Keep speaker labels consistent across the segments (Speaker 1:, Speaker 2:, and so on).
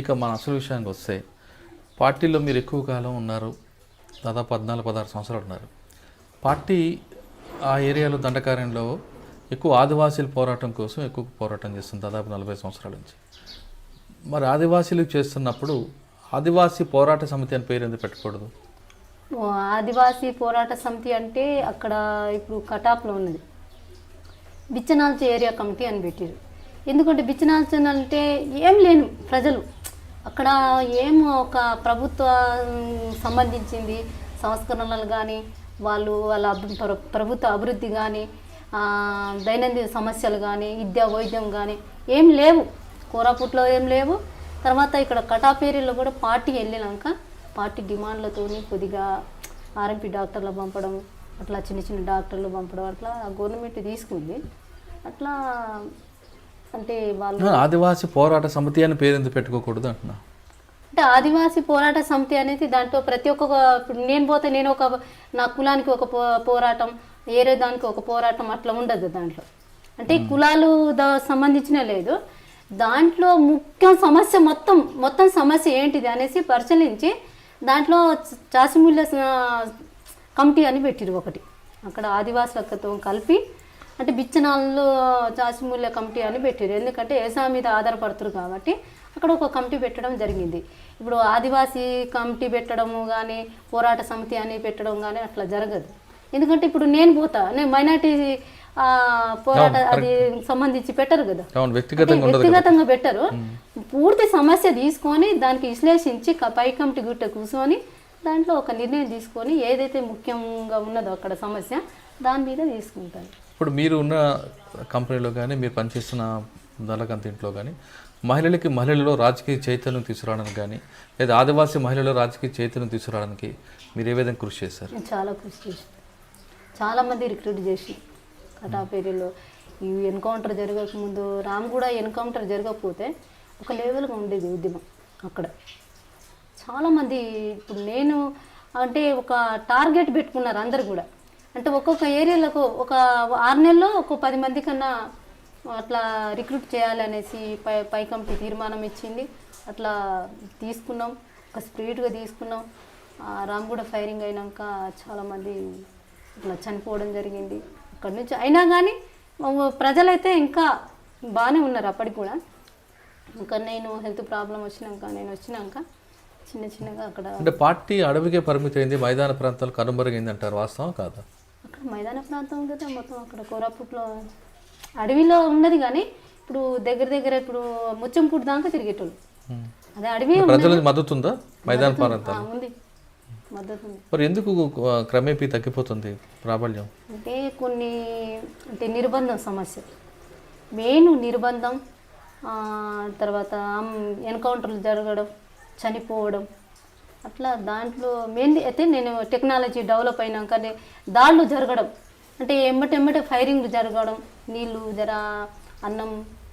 Speaker 1: ఇక మన అసలు విషయానికి వస్తే పార్టీలో మీరు ఎక్కువ కాలం ఉన్నారు దాదాపు పద్నాలుగు పదహారు సంవత్సరాలు ఉన్నారు. పార్టీ ఆ ఏరియాలో దండకార్యంలో ఎక్కువ ఆదివాసీల పోరాటం కోసం ఎక్కువ పోరాటం చేస్తుంది దాదాపు నలభై సంవత్సరాల నుంచి. మరి ఆదివాసీలు చేస్తున్నప్పుడు ఆదివాసీ పోరాట సమితి అని పేరు ఎందుకు పెట్టకూడదు?
Speaker 2: ఆదివాసీ పోరాట సమితి అంటే అక్కడ ఇప్పుడు కటాప్లో ఉన్నది. బిచ్చనాల్చి ఏరియా కమిటీ అని పెట్టారు ఎందుకంటే బిచ్చనాల్చి అంటే ఏం లేను ప్రజలు. అక్కడ ఏం ఒక ప్రభుత్వ సంబంధించింది సంస్కరణలు కానీ వాళ్ళు వాళ్ళ అభి- ప్రభుత్వ అభివృద్ధి కానీ దైనందిన సమస్యలు కానీ విద్యా వైద్యం కానీ ఏం లేవు. కోరాపుట్లో ఏం లేవు. తర్వాత ఇక్కడ కటాపేరీలో కూడా పార్టీ వెళ్ళినాక పార్టీ డిమాండ్లతోని కొద్దిగా ఆర్ఎంపీ డాక్టర్లు పంపడం అట్లా చిన్న చిన్న డాక్టర్లు పంపడం అట్లా గవర్నమెంట్ తీసుకుంది. అట్లా అంటే వాళ్ళు
Speaker 1: ఆదివాసీ పోరాట సమితి అని పేరు ఎందుకు పెట్టుకోకూడదు అంటున్నా.
Speaker 2: అంటే ఆదివాసీ పోరాట సమితి అనేది దాంట్లో ప్రతి ఒక్క నేను పోతే నేను ఒక నా కులానికి ఒక పో- పోరాటం ఏరే దానికి ఒక పోరాటం అట్లా ఉండదు దాంట్లో. అంటే కులాలు దా సంబంధించిన లేదు. దాంట్లో ముఖ్య సమస్య మొత్తం మొత్తం సమస్య ఏంటిది అనేసి పరిశీలించి దాంట్లో చాసిమూల్య కమిటీ అని పెట్టిరు ఒకటి. అక్కడ ఆదివాసులతో కలిపి అంటే బిచ్చనాళ్ళు చాసిమూల్య కమిటీ అని పెట్టారు. ఎందుకంటే వ్యవసాయం మీద ఆధారపడుతున్నారు కాబట్టి అక్కడ ఒక కమిటీ పెట్టడం జరిగింది. ఇప్పుడు ఆదివాసీ కమిటీ పెట్టడము కానీ పోరాట సమితి అని పెట్టడం కానీ అట్లా జరగదు. ఎందుకంటే ఇప్పుడు నేను పోతా నేను మైనార్టీ పోరాట అది సంబంధించి పెట్టరు కదా.
Speaker 1: వ్యక్తిగతంగా
Speaker 2: పెట్టరు. పూర్తి సమస్య తీసుకొని దానికి విశ్లేషించి పై కమిటీ గుట్ట కూర్చొని దాంట్లో ఒక నిర్ణయం తీసుకొని ఏదైతే ముఖ్యంగా ఉన్నదో అక్కడ సమస్య దాని మీద తీసుకుంటారు.
Speaker 1: ఇప్పుడు మీరు ఉన్న కంపెనీలో కానీ మీరు పనిచేస్తున్న దళకంత ఇంట్లో కానీ మహిళలకి మహిళల్లో రాజకీయ చైతన్యం తీసుకురావడానికి కానీ లేదా ఆదివాసీ మహిళల్లో రాజకీయ చైతన్యం తీసుకురావడానికి మీరు ఏ విధంగా కృషి చేశారు?
Speaker 2: చాలా కృషి చేసి చాలామంది రిక్రూట్ చేసి కటాపేరిలో ఈ ఎన్కౌంటర్ జరగకముందు రామ్ కూడా ఎన్కౌంటర్ జరగకపోతే ఒక లెవెల్గా ఉండేది ఉద్యమం అక్కడ. చాలామంది ఇప్పుడు నేను అంటే ఒక టార్గెట్ పెట్టుకున్నారు అందరు కూడా. అంటే ఒక్కొక్క ఏరియాలకు ఒక ఆరు నెలల్లో ఒక పది మంది కన్నా అట్లా రిక్రూట్ చేయాలనేసి పై పై కమిటీ తీర్మానం ఇచ్చింది. అట్లా తీసుకున్నాం. ఒక స్పీడ్గా తీసుకున్నాం. ఆ రామ్గూడ ఫైరింగ్ అయినాక చాలామంది ఇట్లా చనిపోవడం జరిగింది. అక్కడి నుంచి అయినా కానీ ప్రజలైతే ఇంకా బాగానే ఉన్నారు అప్పటికి కూడా. ఇంకా నేను హెల్త్ ప్రాబ్లం వచ్చినాక నేను వచ్చినాక చిన్న చిన్నగా అక్కడ
Speaker 1: అంటే పార్టీ అడవికే పరిమితి అయింది మైదాన ప్రాంతాలు కనుమరుగైంది అంటారు వాస్తవం కాదా?
Speaker 2: అక్కడ మైదాన ప్రాంతం కదా మొత్తం అక్కడ కోరాపుట్లో అడవిలో ఉన్నది కానీ ఇప్పుడు దగ్గర దగ్గర ఇప్పుడు ముచ్చంపూడి దాకా తిరిగేటోళ్ళు. అదే అడవి
Speaker 1: ప్రజలకు మద్దతు ఉందా. మైదాన
Speaker 2: ఉంది.
Speaker 1: మరి ఎందుకు క్రమేపీ తగ్గిపోతుంది ప్రాబల్యం?
Speaker 2: అంటే కొన్ని అంటే నిర్బంధం సమస్య. మెయిన్ నిర్బంధం తర్వాత ఎన్కౌంటర్లు జరగడం చనిపోవడం అట్లా దాంట్లో మెయిన్ అయితే నేను టెక్నాలజీ డెవలప్ అయినాకనే దాడులు జరగడం. అంటే ఎమ్మటెమ్మటే ఫైరింగ్ జరగడం నీళ్ళు జర అన్నం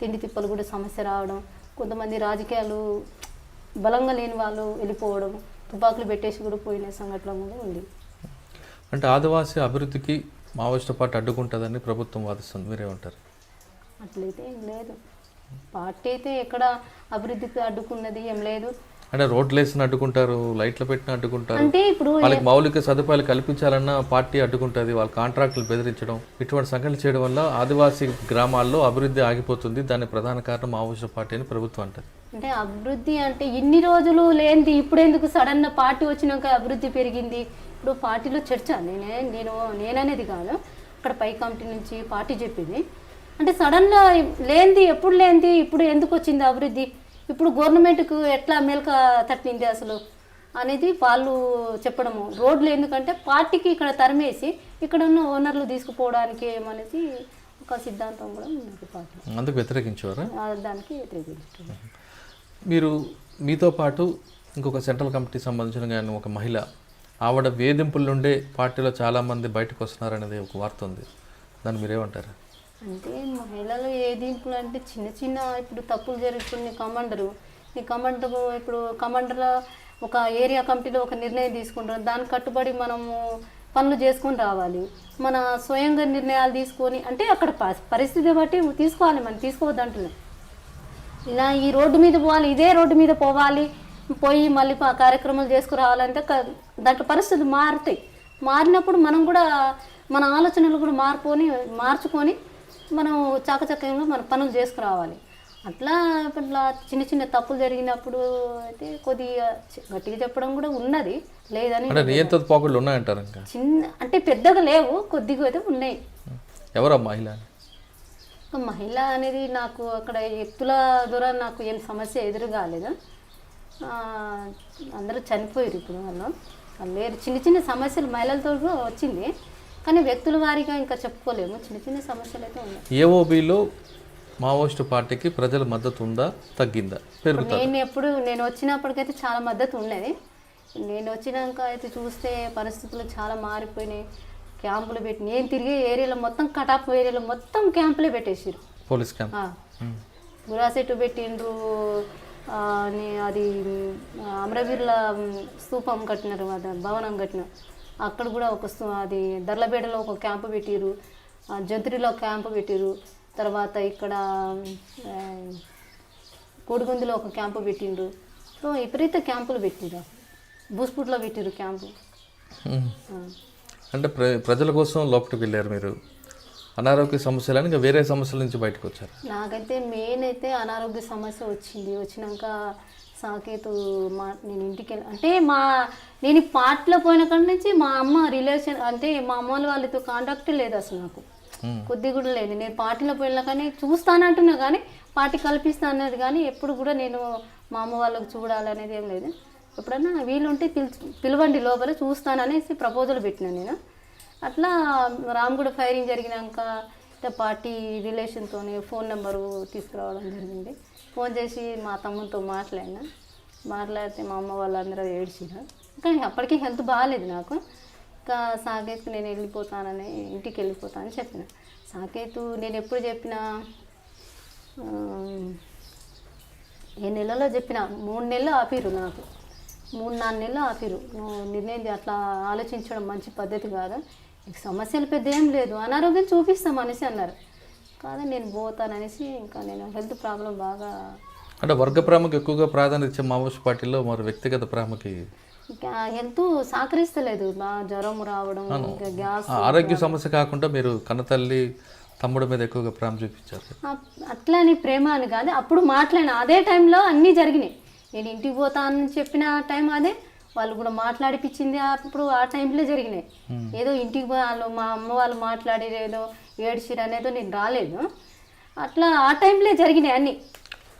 Speaker 2: తిండి తిప్పలు కూడా సమస్య రావడం కొంతమంది రాజకీయాలు బలంగా లేని వాళ్ళు వెళ్ళిపోవడం తుపాకులు పెట్టేసి కూడా పోయిన సంఘటన కూడా ఉంది.
Speaker 1: అంటే ఆదివాసీ అభివృద్ధికి మావోయిస్టు పార్టీ అడ్డుకుంటుందని ప్రభుత్వం వాదిస్తుంది మీరేమంటారు?
Speaker 2: అట్లయితే ఏం లేదు. పార్టీ అయితే ఎక్కడ అభివృద్ధికి అడ్డుకున్నది ఏం లేదు.
Speaker 1: అంటే రోడ్లు వేసిన అడ్డుకుంటారు లైట్లు పెట్టిన అడ్డుకుంటారు.
Speaker 2: అంటే ఇప్పుడు
Speaker 1: వాళ్ళకి మౌలిక సదుపాయాలు కల్పించాలన్న పార్టీ అడ్డుకుంటుంది వాళ్ళ కాంట్రాక్టులు బెదిరించడం. ఇటువంటి సంఘటనలు చేయడం వల్ల ఆదివాసీ గ్రామాల్లో అభివృద్ధి ఆగిపోతుంది. దాని ప్రధాన కారణం మావోయిస్టు పార్టీ అని ప్రభుత్వం అంటది.
Speaker 2: అంటే అభివృద్ధి అంటే ఇన్ని రోజులు లేనిది ఇప్పుడు ఎందుకు సడన్ పార్టీ వచ్చినాక అభివృద్ధి పెరిగింది? ఇప్పుడు పార్టీలో చర్చ నేనే నేను నేననేది కాదు. అక్కడ పై కమిటీ నుంచి పార్టీ చెప్పింది. అంటే సడన్గా లేనిది ఎప్పుడు లేనిది ఇప్పుడు ఎందుకు వచ్చింది అభివృద్ధి? ఇప్పుడు గవర్నమెంట్కు ఎట్లా మేల్క తట్టింది అసలు? అనేది వాళ్ళు చెప్పడము. రోడ్లు ఎందుకంటే పార్టీకి ఇక్కడ తరిమేసి ఇక్కడ ఉన్న ఓనర్లు తీసుకుపోవడానికి ఏమనేది ఒక సిద్ధాంతం కూడా పార్టీ
Speaker 1: అందుకు వ్యతిరేకించేవారా?
Speaker 2: ఆ దానికి వ్యతిరేకించారు
Speaker 1: మీరు మీతో పాటు ఇంకొక సెంట్రల్ కమిటీ సంబంధించిన కానీ ఒక మహిళ ఆవిడ వేధింపుల నుండే పార్టీలో చాలామంది బయటకు వస్తున్నారనేది ఒక వార్త ఉంది. దాన్ని మీరేమంటారు?
Speaker 2: అంటే మహిళలు ఏది ఇప్పుడు అంటే చిన్న చిన్న ఇప్పుడు తప్పులు జరుగుతుంది కమాండరు. ఈ కమాండర్ ఇప్పుడు కమాండర్ ఒక ఏరియా కమిటీలో ఒక నిర్ణయం తీసుకుంటారు. దానికి కట్టుబడి మనము పనులు చేసుకొని రావాలి. మన స్వయంగా నిర్ణయాలు తీసుకొని అంటే అక్కడ పరిస్థితి బట్టి తీసుకోవాలి మనం తీసుకోవద్దంటున్నాం ఇలా ఈ రోడ్డు మీద పోవాలి ఇదే రోడ్డు మీద పోవాలి పోయి మళ్ళీ కార్యక్రమాలు చేసుకురావాలంటే క- దాంట్లో పరిస్థితులు మారుతాయి. మారినప్పుడు మనం కూడా మన ఆలోచనలు కూడా మార్పుకొని మార్చుకొని మనం చాకచక్యంగా మన పనులు చేసుకురావాలి. అట్లా ఇట్లా చిన్న చిన్న తప్పులు జరిగినప్పుడు అయితే కొద్దిగా గట్టిగా చెప్పడం కూడా ఉన్నది. లేదని
Speaker 1: నియంత్రిత ఉన్నాయంటారు
Speaker 2: చిన్న అంటే పెద్దగా లేవు కొద్దిగా అయితే ఉన్నాయి.
Speaker 1: ఎవరా మహిళ?
Speaker 2: మహిళ అనేది నాకు అక్కడ ఎత్తుల ద్వారా నాకు ఏం సమస్య ఎదురు కాలేదు అందరూ చనిపోయారు ఇప్పుడు వాళ్ళు వాళ్ళు లేరు చిన్న చిన్న సమస్యలు మహిళలతో కూడా వచ్చింది. కానీ వ్యక్తుల వారీగా ఇంకా చెప్పుకోలేము. చిన్న చిన్న సమస్యలు అయితే ఉన్నాయి
Speaker 1: ఏఓబిలో మావోయిస్టు పార్టీకి ప్రజల మద్దతు ఉందా తగ్గిందా పెరుగుతా
Speaker 2: నేను ఎప్పుడు నేను వచ్చినప్పటికైతే చాలా మద్దతు ఉండేది. నేను వచ్చినాక అయితే చూస్తే పరిస్థితులు చాలా మారిపోయినాయి. క్యాంపులు పెట్టి నేను తిరిగే ఏరియాలో మొత్తం కటాప్ ఏరియాలో మొత్తం క్యాంపులే పెట్టేసారు
Speaker 1: పోలీస్ క్యాంప్.
Speaker 2: గురాసెట్టు పెట్టిండ్రు అది అమరవీరుల మ్, స్తూపం కట్టినారు అది భవనం కట్టినారు. అక్కడ కూడా ఒక అది దర్లబేడలో ఒక క్యాంపు పెట్టిరు జంతురిలో క్యాంపు పెట్టిరు తర్వాత ఇక్కడ కోడిగుందులో ఒక క్యాంపు పెట్టిండ్రు. సో విపరీత క్యాంపులు పెట్టిరు బూస్పూట్లో పెట్టిరు క్యాంపు.
Speaker 1: అంటే ప్ర ప్రజల కోసం లోపలికి వెళ్ళారు మీరు. అనారోగ్య సమస్యలు ఇంకా వేరే సమస్యల నుంచి బయటకు వచ్చారు.
Speaker 2: నాకైతే మెయిన్ అయితే అనారోగ్య సమస్య వచ్చింది. వచ్చినాక సాకేతు మా నేను ఇంటికి వెళ్ళి అంటే మా నేను పార్టీలో పోయిన కాడి నుంచి మా అమ్మ రిలేషన్ అంటే మా అమ్మ వాళ్ళతో కాంటాక్ట్ లేదు అసలు నాకు. కొద్ది కూడా లేదు. నేను పార్టీలో పోయినా కానీ చూస్తానంటున్నా కానీ పార్టీ కల్పిస్తా అన్నది కానీ ఎప్పుడు కూడా నేను మా అమ్మ వాళ్ళకి చూడాలనేది ఏం లేదు. ఎప్పుడన్నా వీలుంటే పిలు పిలవండి లోపల చూస్తాననేసి ప్రపోజల్ పెట్టినా నేను. అట్లా రామగూడ ఫైరింగ్ జరిగినాక అంటే పార్టీ రిలేషన్తో ఫోన్ నెంబరు తీసుకురావడం జరిగింది. ఫోన్ చేసి మా తమ్ముతో మాట్లాడినా. మాట్లాడితే మా అమ్మ వాళ్ళందరూ ఏడ్చినారు కానీ అప్పటికే హెల్త్ బాగాలేదు నాకు. ఇంకా సాకేత్ నేను వెళ్ళిపోతానని ఇంటికి వెళ్ళిపోతానని చెప్పిన. సాకేతు నేను ఎప్పుడు చెప్పినా ఏ నెలలో చెప్పిన మూడు నెలలు ఆపిరు నాకు. మూడు నాలుగు నెలలు ఆపిరు నువ్వు నిర్ణయం అట్లా ఆలోచించడం మంచి పద్ధతి కాదు? సమస్యలు పెద్ద ఏం లేదు. అనారోగ్యం చూపిస్తాం అనేసి అన్నారు. కాదు నేను పోతాననేసి ఇంకా నేను హెల్త్ ప్రాబ్లం బాగా
Speaker 1: అంటే వర్గ ప్రేమకు ఎక్కువగా ప్రాధాన్యత ఇచ్చే మావోయిస్ట్ పార్టీలో మరి వ్యక్తిగత ప్రేమకి?
Speaker 2: ఇంకా హెల్త్ సహకరిస్తలేదు. బాగా జ్వరం రావడం ఇంకా గ్యాస్
Speaker 1: ఆరోగ్య సమస్య కాకుండా మీరు కన్నతల్లి తమ్ముడి మీద ఎక్కువగా ప్రేమ చూపించారు.
Speaker 2: అట్లా అని ప్రేమ అని కాదు అప్పుడు మాట్లాడిన. అదే టైంలో అన్నీ జరిగినాయి. నేను ఇంటికి పోతానని చెప్పిన టైం అదే. వాళ్ళు కూడా మాట్లాడిపించింది అప్పుడు ఆ టైంలో జరిగినాయి. ఏదో ఇంటికి వాళ్ళు మా అమ్మ వాళ్ళు మాట్లాడేది ఏదో ఏడ్చిరు అనేదో నేను రాలేదు. అట్లా ఆ టైంలో జరిగినాయి అన్నీ.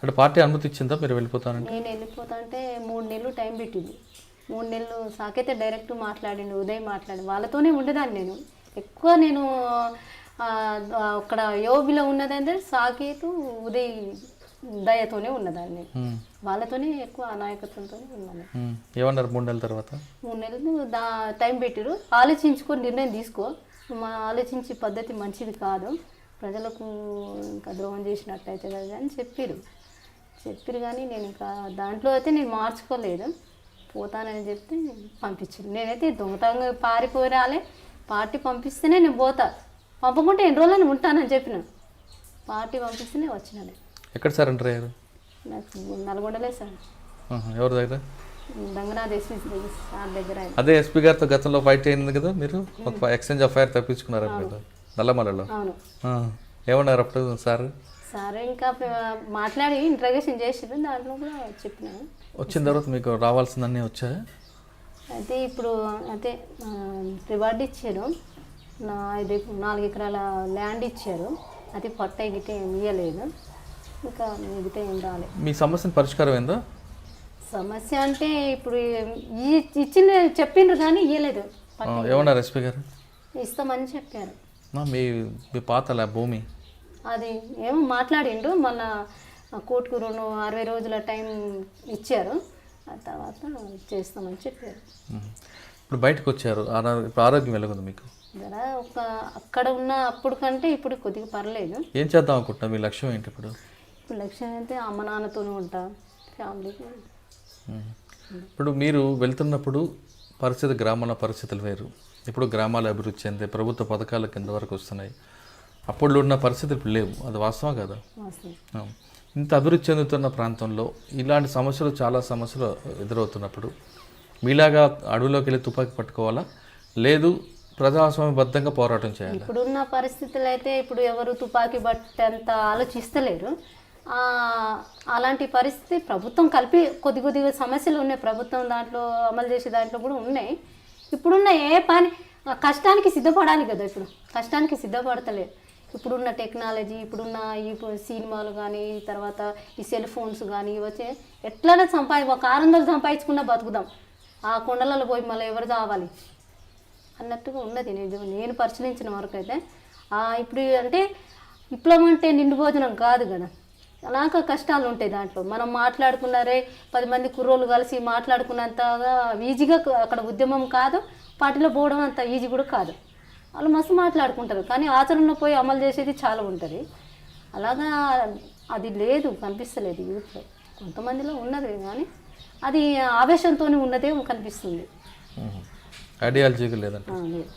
Speaker 1: అంటే పార్టీ అనుమతి ఇచ్చిందా మీరు వెళ్ళిపోతానంటే?
Speaker 2: నేను వెళ్ళిపోతా అంటే మూడు నెలలు టైం పెట్టింది. మూడు నెలలు సాకైతే డైరెక్ట్ మాట్లాడిండు ఉదయ్ మాట్లాడి వాళ్ళతోనే ఉండేదాన్ని నేను. ఎక్కువ నేను అక్కడ యోగిలో ఉన్నదంటే సాకేతు ఉదయ్ దయతోనే ఉన్నదాన్ని. వాళ్ళతోనే ఎక్కువ నాయకత్వంతో ఉన్నాను.
Speaker 1: ఏమన్నారు మూడు నెలల తర్వాత?
Speaker 2: మూడు నెలలు దా టైం పెట్టిరు. ఆలోచించుకొని నిర్ణయం తీసుకో. మా ఆలోచించే పద్ధతి మంచిది కాదు. ప్రజలకు ఇంకా ద్రోహం చేసినట్టయితే కదా అని చెప్పిరు. చెప్పిరు కానీ నేను ఇంకా దాంట్లో అయితే నేను మార్చుకోలేదు. పోతానని చెప్తే పంపించారు. నేనైతే దొంగతనంగా పారిపోయి రాలే పార్టీ పంపిస్తేనే నేను పోతా. పంపకుంటే ఎన్ని రోజులని ఉంటానని చెప్పిన. పార్టీ పంపిస్తేనే వచ్చినాను
Speaker 1: ఎక్కడ సార్ ఎంటర్ అయ్యారు?
Speaker 2: నాకు నల్గొండలే సార్.
Speaker 1: ఎవరి దగ్గర?
Speaker 2: దంగనాథ్ ఎస్వి సార్ దగ్గర.
Speaker 1: అదే ఎస్పీ గారితో గతంలో ఫైట్ అయింది కదా మీరు? ఒక ఎక్స్చేంజ్ ఆఫ్ ఫైర్ తప్పించుకున్నారు మీరు నల్లమలలో. ఏమన్నారు అప్పుడు సార్?
Speaker 2: సరే ఇంకా మాట్లాడి ఇంట్రగేషన్ చేసిరు దాంట్లో కూడా చెప్పిన.
Speaker 1: వచ్చిన తర్వాత మీకు రావాల్సిందన్నీ వచ్చాయా?
Speaker 2: అయితే ఇప్పుడు అయితే రివార్డ్ ఇచ్చారు. నా ఐదు నాలుగు ఎకరాల ల్యాండ్ ఇచ్చారు. అది పట్ట గిట్ట ఏం ఇవ్వలేదు ఇంకా మిగతా ఏం రాలేదు
Speaker 1: మీ సమస్యను పరిష్కారం అయిందా
Speaker 2: సమస్య అంటే ఇప్పుడు ఈ ఇచ్చిన చెప్పిండ్రు కానీ ఇవ్వలేదు
Speaker 1: ఆ, ఏమన్నారు ఎస్పీ గారు?
Speaker 2: ఇస్తామని చెప్పారు.
Speaker 1: మీ మీ పాత లా- భూమి?
Speaker 2: అది ఏమో మాట్లాడిండు మొన్న కోర్టుకు రెండు అరవై రోజుల టైం ఇచ్చారు. ఆ తర్వాత చేస్తామని చెప్పారు.
Speaker 1: ఇప్పుడు బయటకు వచ్చారు. ఇప్పుడు ఆరోగ్యం వెలుగుంది మీకు?
Speaker 2: ఒక అక్కడ ఉన్న అప్పుడు కంటే ఇప్పుడు కొద్దిగా పర్లేదు.
Speaker 1: ఏం చేద్దాం అనుకుంటున్నా మీ లక్ష్యం ఏంటి ఇప్పుడు?
Speaker 2: లక్ష్యం అయితే అమ్మ నాన్నతోనే ఉంటా.
Speaker 1: ఇప్పుడు మీరు వెళ్తున్నప్పుడు పరిస్థితి గ్రామాల పరిస్థితులు వేరు. ఇప్పుడు గ్రామాలు అభివృద్ధి చెందే ప్రభుత్వ పథకాలు కింద వరకు వస్తున్నాయి. అప్పుడు ఉన్న పరిస్థితులు ఇప్పుడు లేవు. అది వాస్తవం కదా. ఇంత అభివృద్ధి చెందుతున్న ప్రాంతంలో ఇలాంటి సమస్యలు చాలా సమస్యలు ఎదురవుతున్నప్పుడు మీలాగా అడవిలోకి వెళ్ళి తుపాకీ పట్టుకోవాలా? లేదు ప్రజాస్వామ్యబద్ధంగా పోరాటం చేయాలి?
Speaker 2: ఇప్పుడున్న పరిస్థితులు అయితే ఇప్పుడు ఎవరు తుపాకీ బట్టంత ఆలోచిస్తలేరు. అలాంటి పరిస్థితి ప్రభుత్వం కలిపి కొద్ది కొద్దిగా సమస్యలు ఉన్నాయి. ప్రభుత్వం దాంట్లో అమలు చేసే దాంట్లో కూడా ఉన్నాయి. ఇప్పుడున్న ఏ పని ఆ, కష్టానికి సిద్ధపడాలి కదా ఇప్పుడు. కష్టానికి సిద్ధపడతలేదు. ఇప్పుడున్న టెక్నాలజీ ఇప్పుడున్న ఈ సినిమాలు కానీ తర్వాత ఈ సెల్ ఫోన్స్ కానీ వచ్చే ఎట్లనే సంపాది ఒక ఆరు వందలు సంపాదించుకున్నా బతుకుదాం. ఆ కొండలలో పోయి మళ్ళీ ఎవరు కావాలి అన్నట్టుగా ఉన్నది నిజం. నేను పరిశీలించిన వరకు అయితే ఇప్పుడు అంటే విప్లవం అంటే నిండు భోజనం కాదు కదా. అలాగ కష్టాలు ఉంటాయి దాంట్లో. మనం మాట్లాడుకున్నారే పది మంది కుర్రోళ్ళు కలిసి మాట్లాడుకున్నంతగా ఈజీగా అక్కడ ఉద్యమం కాదు పార్టీలో పోవడం అంత ఈజీ కూడా కాదు. వాళ్ళు మస్తు మాట్లాడుకుంటారు కానీ ఆచరణలో పోయి అమలు చేసేది చాలా ఉంటుంది. అలాగా అది లేదు కనిపిస్తలేదు యూత్లో. కొంతమందిలో ఉన్నది కానీ అది ఆవేశంతో ఉన్నదే కనిపిస్తుంది. ఆ, లేదు.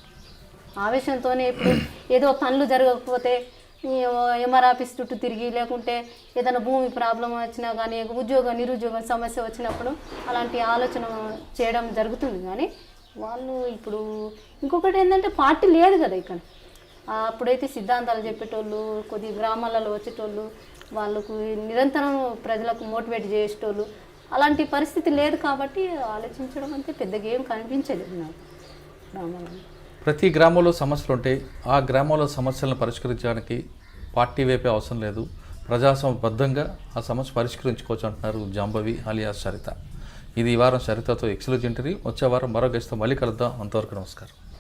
Speaker 2: ఆవేశంతోనే ఇప్పుడు ఏదో పనులు జరగకపోతే ఈ ఆఫీస్ చుట్టూ తిరిగి లేకుంటే ఏదైనా భూమి ప్రాబ్లం వచ్చినా కానీ ఉద్యోగ నిరుద్యోగం సమస్య వచ్చినప్పుడు అలాంటి ఆలోచన చేయడం జరుగుతుంది. కానీ వాళ్ళు ఇప్పుడు ఇంకొకటి ఏంటంటే పార్టీ లేదు కదా ఇక్కడ. అప్పుడైతే సిద్ధాంతాలు చెప్పేటోళ్ళు కొద్ది గ్రామాలలో వచ్చేటోళ్ళు వాళ్ళకు నిరంతరం ప్రజలకు మోటివేట్ చేసేటోళ్ళు అలాంటి పరిస్థితి లేదు కాబట్టి ఆలోచించడం అంటే పెద్దగా ఏం కనిపించలేదు నాకు. గ్రామాలలో.
Speaker 1: ప్రతి గ్రామంలో సమస్యలు ఉంటాయి ఆ గ్రామంలో సమస్యలను పరిష్కరించడానికి పార్టీ వైపే అవసరం లేదు. ప్రజాస్వామ్యబద్ధంగా ఆ సమస్య పరిష్కరించుకోవచ్చు అంటున్నారు జాంబవి అలియాస్ సరిత ఇది ఈ వారం సరితతో ఎక్స్క్లూజివ్ ఇంటర్వ్యూ. వచ్చే వారం మరో గెస్ట్తో మళ్ళీ కలుద్దాం. అంతవరకు నమస్కారం.